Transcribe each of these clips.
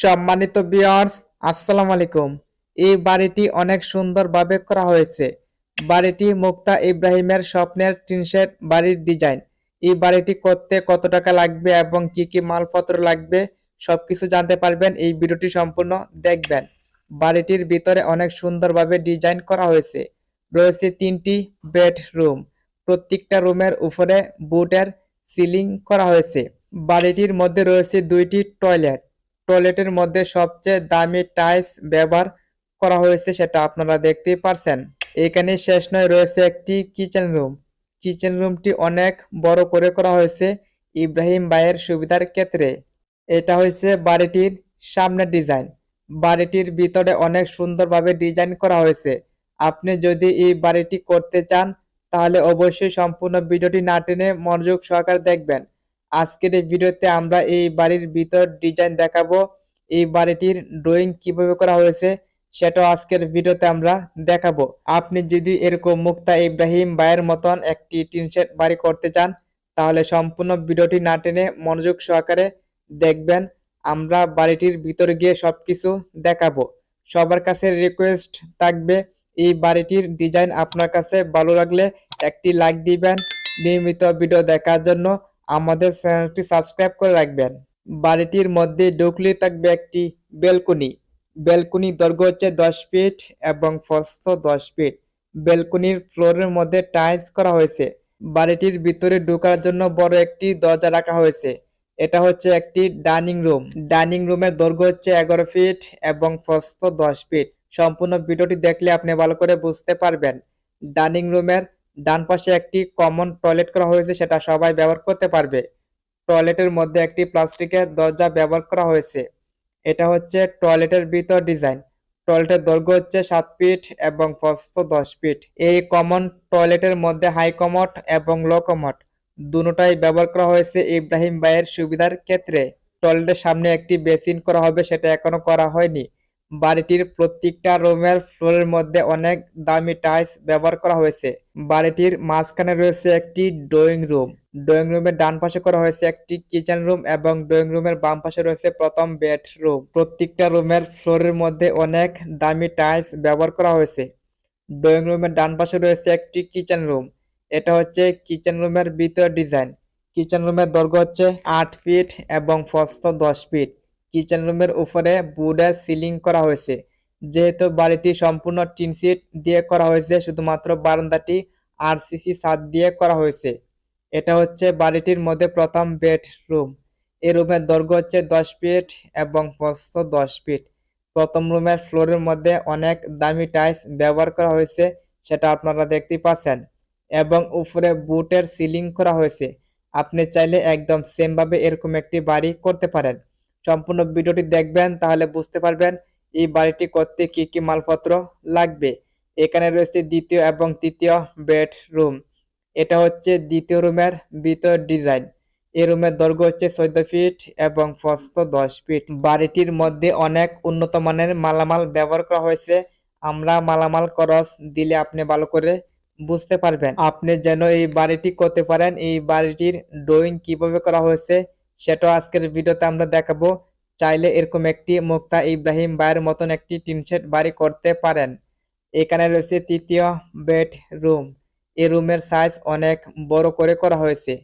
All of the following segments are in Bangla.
সম্মানিত বিয়ার্স আসসালাম আলাইকুম। এই বাড়িটি অনেক সুন্দরভাবে করা হয়েছে। বাড়িটি মুক্তা ইব্রাহিমের স্বপ্নের টিনশেড বাড়ির ডিজাইন এই বাড়িটি করতে কত টাকা লাগবে এবং কি কি মালপত্র লাগবে সবকিছু জানতে পারবেন। এই ভিডিওটি সম্পূর্ণ দেখবেন। বাড়িটির ভিতরে অনেক সুন্দরভাবে ডিজাইন করা হয়েছে। রয়েছে তিনটি বেডরুম। প্রত্যেকটা রুমের উপরে বুটের সিলিং করা হয়েছে। বাড়িটির মধ্যে রয়েছে দুইটি টয়লেট। টয়লেটের মধ্যে সবচেয়ে দামি টাইলস ব্যবহার করা হয়েছে সেটা আপনারা দেখতেই পারছেন। এখানে শেষ নয়, রয়েছে একটি কিচেন রুম। কিচেন রুমটি অনেক বড় করে করা হয়েছে ইব্রাহিম ভাইয়ের সুবিধার ক্ষেত্রে। এটা হয়েছে বাড়িটির সামনের ডিজাইন। বাড়িটির ভিতরে অনেক সুন্দরভাবে ডিজাইন করা হয়েছে। আপনি যদি এই বাড়িটি করতে চান, তাহলে অবশ্যই সম্পূর্ণ ভিডিওটি না টেনে মনোযোগ সহকারে দেখবেন। আজকের এই ভিডিওতে আমরা এই বাড়ির ভিতর ডিজাইন দেখাবো, এই বাড়িটির ড্রয়িং কীভাবে করা হয়েছে সেটাও আজকের ভিডিওতে আমরা দেখাবো। আপনি যদি এরকম মুক্তা ইব্রাহিম ভাইয়ের মতন একটি টিনশেড বাড়ি করতে চান, তাহলে সম্পূর্ণ ভিডিওটি না টেনে মনোযোগ সহকারে দেখবেন। আমরা বাড়িটির ভিতরে গিয়ে সবকিছু দেখাবো। সবার কাছে রিকোয়েস্ট থাকবে, এই বাড়িটির ডিজাইন আপনার কাছে ভালো লাগলে একটি লাইক দিবেন। নিয়মিত ভিডিও দেখার জন্য আমাদের চ্যানেলটি সাবস্ক্রাইব করে রাখবেন। বাড়িটির মধ্যে ঢুকলে থাকবে একটি বেলকনি। বেলকনি দৈর্ঘ্য হচ্ছে দশ ফিট এবং প্রস্থ দশ ফিট। বেলকনির ফ্লোরের মধ্যে টাইলস করা হয়েছে। বাড়িটির ভিতরে ঢোকার জন্য বড় একটি দরজা রাখা হয়েছে। এটা হচ্ছে একটি ডাইনিং রুম। ডাইনিং রুমের দৈর্ঘ্য হচ্ছে এগারো ফিট এবং প্রস্থ দশ ফিট। সম্পূর্ণ ভিডিওটি দেখলে আপনি ভালো করে বুঝতে পারবেন। ডাইনিং রুমের ডান পাশে একটি কমন টয়লেট করা হয়েছে, সেটা সবাই ব্যবহার করতে পারবে। টয়লেটের মধ্যে একটি প্লাস্টিকের দরজা ব্যবহার করা হয়েছে। এটা হচ্ছে টয়লেটের ভিতর ডিজাইন টয়লেটের দৈর্ঘ্য হচ্ছে সাত ফিট এবং প্রস্থ দশ ফিট এই কমন টয়লেটের মধ্যে হাই কমট এবং লো কমট দুটোটাই ব্যবহার করা হয়েছে ইব্রাহিম ভাইয়ের সুবিধার ক্ষেত্রে। টয়লেটের সামনে একটি বেসিন করা হবে, সেটা এখনও করা হয়নি। বাড়িটির প্রত্যেকটা রুমের ফ্লোরের মধ্যে অনেক দামি টাইলস ব্যবহার করা হয়েছে। বাড়িটির মাঝখানে রয়েছে একটি ড্রয়িং রুম। ড্রয়িং রুমের ডান পাশে করা হয়েছে একটি কিচেন রুম এবং ড্রয়িং রুমের বাম পাশে রয়েছে প্রথম বেডরুম। প্রত্যেকটা রুমের ফ্লোরের মধ্যে অনেক দামি টাইলস ব্যবহার করা হয়েছে। ড্রয়িং রুমের ডান পাশে রয়েছে একটি কিচেন রুম। এটা হচ্ছে কিচেন রুমের ভিতর ডিজাইন। কিচেন রুমের দৈর্ঘ্য হচ্ছে আট ফিট এবং ফস্ত দশ ফিট। কিচেন রুমের উপরে বুডের সিলিং করা হয়েছে। যেহেতু বাড়িটি সম্পূর্ণ টিন সিট দিয়ে করা হয়েছে, শুধুমাত্র বারান্দাটি আরসিসি ছাদ দিয়ে করা হয়েছে। এটা হচ্ছে বাড়িটির মধ্যে প্রথম বেডরুম। এই রুমের দৈর্ঘ্য হচ্ছে দশ ফিট এবং প্রস্থ দশ ফিট। প্রথম রুমের ফ্লোরের মধ্যে অনেক দামি টাইলস ব্যবহার করা হয়েছে, সেটা আপনারা দেখতে পাচ্ছেন। এবং উপরে বুটের সিলিং করা হয়েছে। আপনি চাইলে একদম সেমভাবে এরকম একটি বাড়ি করতে পারেন। সম্পূর্ণ ভিডিওটি দেখবেন, তাহলে বুঝতে পারবেন এই বাড়িটি করতে কি কি মালপত্র লাগবে। এখানে রয়েছে দ্বিতীয় এবং তৃতীয় বেডরুম। এটা হচ্ছে দ্বিতীয় রুমের ভিতর ডিজাইন। এই রুমের দৈর্ঘ্য হচ্ছে চোদ্দ ফিট এবং প্রস্থ দশ ফিট। বাড়িটির মধ্যে অনেক উন্নত মানের মালামাল ব্যবহার করা হয়েছে। আমরা মালামাল, খরচ দিলে আপনি ভালো করে বুঝতে পারবেন। আপনি যেন এই বাড়িটি করতে পারেন, এই বাড়িটির ড্রয়িং কীভাবে করা হয়েছে সেটাও আজকের ভিডিওতে আমরা দেখাবো। চাইলে এরকম একটি মুক্তা ইব্রাহিম ভাইয়ের মতন একটি টিনশেড বাড়ি করতে পারেন। এখানে রয়েছে তৃতীয় বেডরুম। এই রুমের সাইজ অনেক বড় করে করা হয়েছে।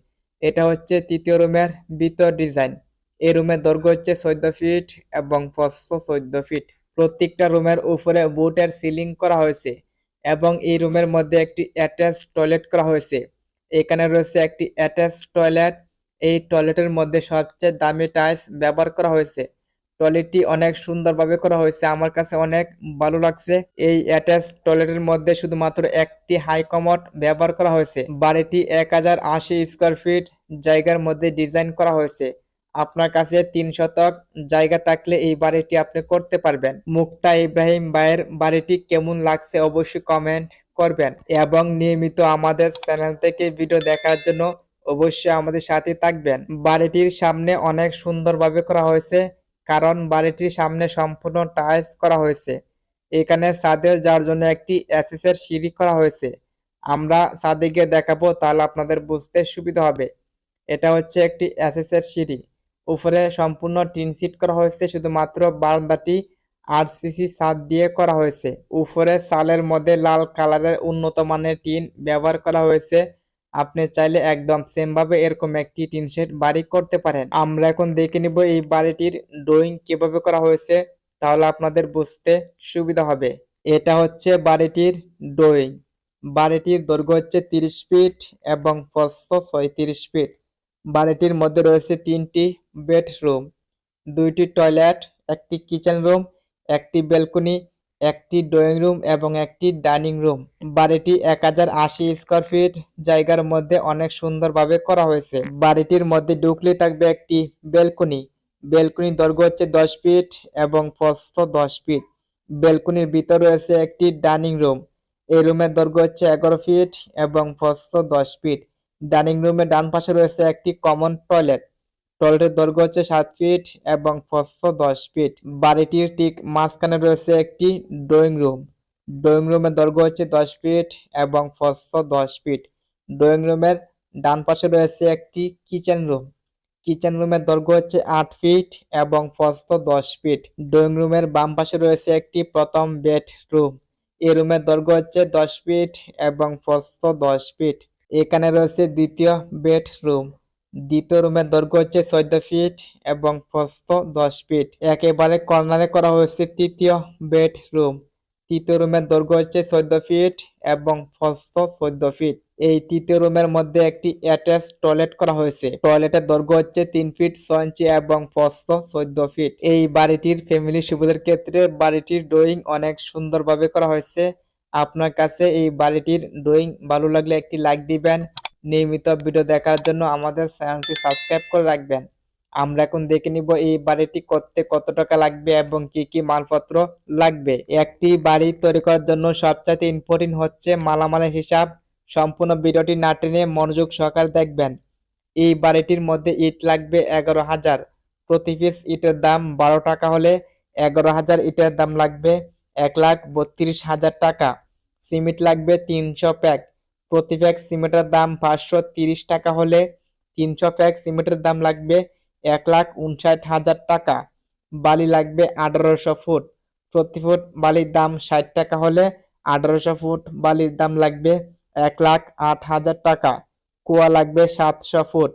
এটা হচ্ছে তৃতীয় রুমের ভিতর ডিজাইন। এই রুমের দৈর্ঘ্য হচ্ছে চোদ্দ ফিট এবং প্রস্থ চোদ্দ ফিট। প্রত্যেকটা রুমের উপরে বুটের সিলিং করা হয়েছে এবং এই রুমের মধ্যে একটি অ্যাটাচ টয়লেট করা হয়েছে। এখানে রয়েছে একটি অ্যাটাচ টয়লেট এই টয়লেটের মধ্যে সবচেয়ে দামি টাইলস ব্যবহার করা হয়েছে। টয়লেটটি অনেক সুন্দরভাবে করা হয়েছে। আমার কাছে অনেক ভালো লাগছে। এই অ্যাটাচ টয়লেটের মধ্যে শুধুমাত্র একটি হাই কমোড ব্যবহার করা হয়েছে। বাড়িটি এক হাজার আশি স্কোয়ার ফিট জায়গার মধ্যে ডিজাইন করা হয়েছে। আপনার কাছে তিন শতক জায়গা থাকলে এই বাড়িটি আপনি করতে পারবেন। মুক্তা ইব্রাহিম ভাইয়ের বাড়িটি কেমন লাগছে অবশ্যই কমেন্ট করবেন। এবং নিয়মিত আমাদের চ্যানেল থেকে ভিডিও দেখার জন্য অবশ্যই আমাদের সাথে থাকবেন। বাড়িটির সামনে অনেক সুন্দরভাবে করা হয়েছে, কারণ বাড়িটির সামনে সম্পূর্ণ টাইলস করা হয়েছে। এখানে ছাদে যাওয়ার জন্য একটি অ্যাসেসের সিঁড়ি করা হয়েছে। আমরা ছাদে গিয়ে দেখাবো, তাহলে আপনাদের বুঝতে সুবিধা হবে। এটা হচ্ছে একটি অ্যাসেসের সিঁড়ি। উপরে সম্পূর্ণ টিন সিট করা হয়েছে, শুধুমাত্র বারান্দাটি আর আরসিসি ছাদ দিয়ে করা হয়েছে। উপরে সালের মধ্যে লাল কালারের উন্নত মানের টিন ব্যবহার করা হয়েছে। আপনি চাইলে একদম সেম ভাবে এরকম একটি টিন শেড বাড়ি করতে পারেন। আমরা এখন দেখে নিব এই বাড়িটির ড্রয়িং কীভাবে করা হয়েছে, তাহলে আপনাদের বুঝতে সুবিধা হবে। এটা হচ্ছে বাড়িটির ড্রয়িং। বাড়িটির দৈর্ঘ্য হচ্ছে তিরিশ ফিট এবং প্রস্থ ছয়ত্রিশ ফিট। বাড়িটির মধ্যে রয়েছে তিনটি বেডরুম, দুইটি টয়লেট, একটি কিচেন রুম, একটি ব্যালকনি একটি ড্রয়িং রুম এবং একটি ডাইনিং রুম। বাড়িটি এক হাজার আশি স্কোয়ার ফিট। জায়গার মধ্যে অনেক সুন্দরভাবে করা হয়েছে। বাড়িটির মধ্যে ঢুকলে থাকবে একটি ব্যালকনি ব্যালকনির দৈর্ঘ্য হচ্ছে দশ ফিট এবং প্রস্থ দশ ফিট। ব্যালকনির ভিতর রয়েছে একটি ডাইনিং রুম। এই রুমের দৈর্ঘ্য হচ্ছে এগারো ফিট এবং প্রস্থ দশ ফিট। ডাইনিং রুমের ডান পাশে রয়েছে একটি কমন টয়লেট। টয়লেটের দৈর্ঘ্য হচ্ছে সাত ফিট এবং প্রস্থ দশ ফিট। বাড়িটির ঠিক মাঝখানে রয়েছে একটি ড্রয়িং রুম। ড্রয়িং রুমের দৈর্ঘ্য হচ্ছে দশ ফিট এবং প্রস্থ দশ ফিট। ড্রয়িং রুমের ডান পাশে রয়েছে একটি কিচেন রুম। কিচেন রুমের দৈর্ঘ্য হচ্ছে আট ফিট এবং প্রস্থ দশ ফিট। ড্রয়িং রুমের বাম পাশে রয়েছে একটি প্রথম বেডরুম। এই রুমের দৈর্ঘ্য হচ্ছে দশ ফিট এবং প্রস্থ দশ ফিট। এখানে রয়েছে দ্বিতীয় বেডরুম। দ্বিতীয় রুমের দৈর্ঘ্য হচ্ছে চোদ্দ ফিট এবং প্রস্থ দশ ফিট। একেবারে কর্নারে করা হয়েছে তৃতীয় বেডরুম। তৃতীয় রুমের দৈর্ঘ্য হচ্ছে চোদ্দ ফিট এবং প্রস্থ চোদ্দ ফিট। এই তৃতীয় রুমের মধ্যে একটি অ্যাটাচ টয়লেট করা হয়েছে। টয়লেটের দৈর্ঘ্য হচ্ছে তিন ফিট ছয় ইঞ্চি এবং প্রস্থ চোদ্দ ফিট। এই বাড়িটির ফ্যামিলি সুবিধার ক্ষেত্রে বাড়িটির ড্রয়িং অনেক সুন্দরভাবে করা হয়েছে। আপনার কাছে এই বাড়িটির ড্রয়িং ভালো লাগলে একটি লাইক দিবেন। নিয়মিত ভিডিও দেখার জন্য আমাদের চ্যানেলটি সাবস্ক্রাইব করে রাখবেন। আমরা এখন দেখে নিব এই বাড়িটি করতে কত টাকা লাগবে এবং কি কি মালপত্র লাগবে। একটি বাড়ি তৈরি করার জন্য সবচাইতে ইম্পর্টেন্ট হচ্ছে মালামালের হিসাব। সম্পূর্ণ ভিডিওটি না টেনে মনোযোগ সহকারে দেখবেন। এই বাড়িটির মধ্যে ইট লাগবে এগারো হাজার। প্রতি পিস ইটের দাম বারো টাকা হলে এগারো হাজার ইটের দাম লাগবে এক লাখ বত্রিশ হাজার টাকা। সিমেন্ট লাগবে তিনশো প্যাক। প্রতি প্যাক সিমেন্টের দাম পাঁচশো তিরিশ টাকা হলে তিনশো প্যাক সিমেন্টের দাম লাগবে এক লাখ উনষাট হাজার টাকা। বালি লাগবে আঠারোশো ফুট। প্রতি ফুট বালির দাম ষাট টাকা হলে আঠারোশো ফুট বালির দাম লাগবে এক লাখ আট হাজার টাকা। কুয়া লাগবে সাতশো ফুট।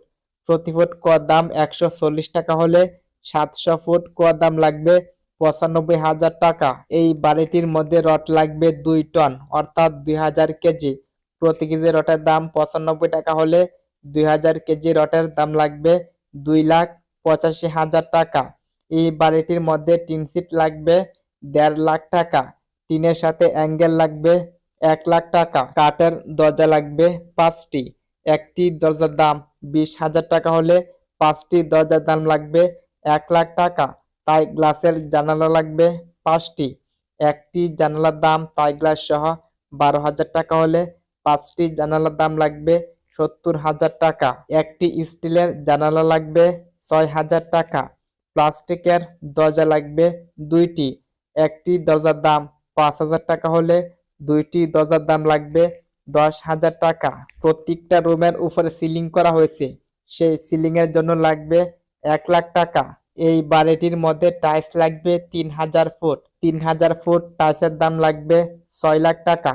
প্রতি ফুট কুয়ার দাম একশো চল্লিশ টাকা হলে সাতশো ফুট কুয়ার দাম লাগবে পঁচানব্বই হাজার টাকা। এই বাড়িটির মধ্যে রড লাগবে দুই টন, অর্থাৎ দুই হাজার কেজি। প্রতি কেজি রটের দাম পঁচানব্বই টাকা হলে দুই হাজার কেজি রটের দাম লাগবে দুই লাখ পঁচাশি হাজার টাকা। এই বাড়িটির মধ্যে টিন সিট লাগবে দেড় লাখ টাকা, টিনের সাথে অ্যাঙ্গেল লাগবে এক লাখ টাকা, কাঠের দরজা লাগবে পাঁচটি। একটি দরজার দাম বিশ হাজার টাকা হলে পাঁচটি দরজার দাম লাগবে এক লাখ টাকা, তাই গ্লাসের জানালা লাগবে পাঁচটি। একটি জানালার দাম তাই গ্লাস সহ বারো হাজার টাকা হলে পাঁচটি জানালার দাম লাগবে সত্তর হাজার টাকা, একটি স্টিলের জানালা লাগবে ছয় হাজার টাকা, প্লাস্টিকের দরজা লাগবে দুইটি, একটি দরজার দাম পাঁচ হাজার টাকা হলে দুইটি দরজার দাম লাগবে দশ হাজার টাকা। প্রত্যেকটা রুমের উপরে সিলিং করা হয়েছে, সেই সিলিংয়ের জন্য লাগবে এক লাখ টাকা। এই বাড়িটির মধ্যে টাইলস লাগবে তিন হাজার ফুট, তিন হাজার ফুট টাইলসের দাম লাগবে ছয় লাখ টাকা।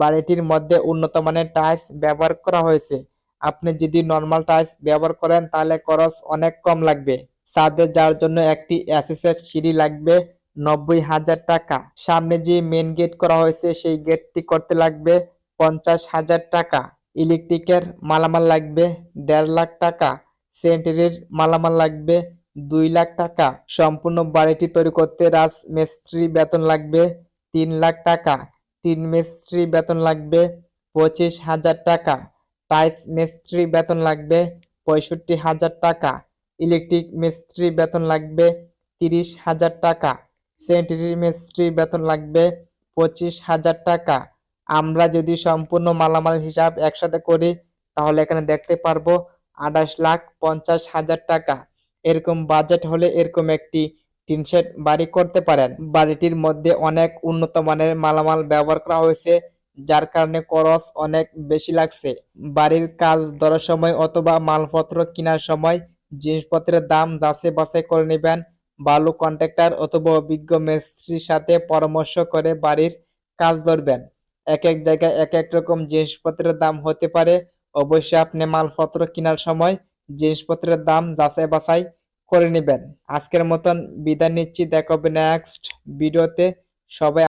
বাড়িটির মধ্যে উন্নত মানের টাইলস ব্যবহার করা হয়েছে। আপনি যদি নর্মাল টাইলস ব্যবহার করেন, তাহলে খরচ অনেক কম লাগবে। ছাদে যাওয়ার জন্য একটি অ্যাসেসের সিঁড়ি লাগবে নব্বই হাজার টাকা। সামনে যে মেন গেট করা হয়েছে, সেই গেটটি করতে লাগবে পঞ্চাশ হাজার টাকা। ইলেকট্রিকের মালামাল লাগবে দেড় লাখ টাকা। সেন্টারির মালামাল লাগবে দুই লাখ টাকা। সম্পূর্ণ বাড়িটি তৈরি করতে রাজ মিস্ত্রি বেতন লাগবে তিন লাখ টাকা। টিন মিস্ত্রি বেতন লাগবে পঁচিশ হাজার টাকা টাইস মিস্ত্রি বেতন লাগবে পঁয়ষট্টি হাজার টাকা, ইলেকট্রিক মিস্ত্রি বেতন লাগবে তিরিশ হাজার টাকা, সেন্টারি মিস্ত্রি বেতন লাগবে পঁচিশ হাজার টাকা। আমরা যদি সম্পূর্ণ মালামাল হিসাব একসাথে করি, তাহলে এখানে দেখতে পারব আঠাশ লাখ পঞ্চাশ হাজার টাকা। এরকম বাজেট হলে এরকম একটি টিন শেড বাড়ি করতে পারেন। বাড়িটির মধ্যে অনেক উন্নত মানের মালামাল ব্যবহার করা হয়েছে, যার কারণে খরচ অনেক বেশি লাগছে। বাড়ির কাজ ধরার সময় অথবা মালপত্র কেনার সময় জিনিসপত্রের দাম যাচাই বাছাই করে নেবেন। ভালো কন্ট্রাক্টর অথবা অভিজ্ঞ মিস্ত্রির সাথে পরামর্শ করে বাড়ির কাজ ধরবেন। এক এক জায়গায় এক এক রকম জিনিসপত্রের দাম হতে পারে। অবশ্যই আপনি মালপত্র কেনার সময় জিনিসপত্রের দাম যাচাই বাছাই করে নেবেন। আজকের মতন বিদায় নিচ্ছি। দেখা হবে নেক্সট ভিডিওতে সবাই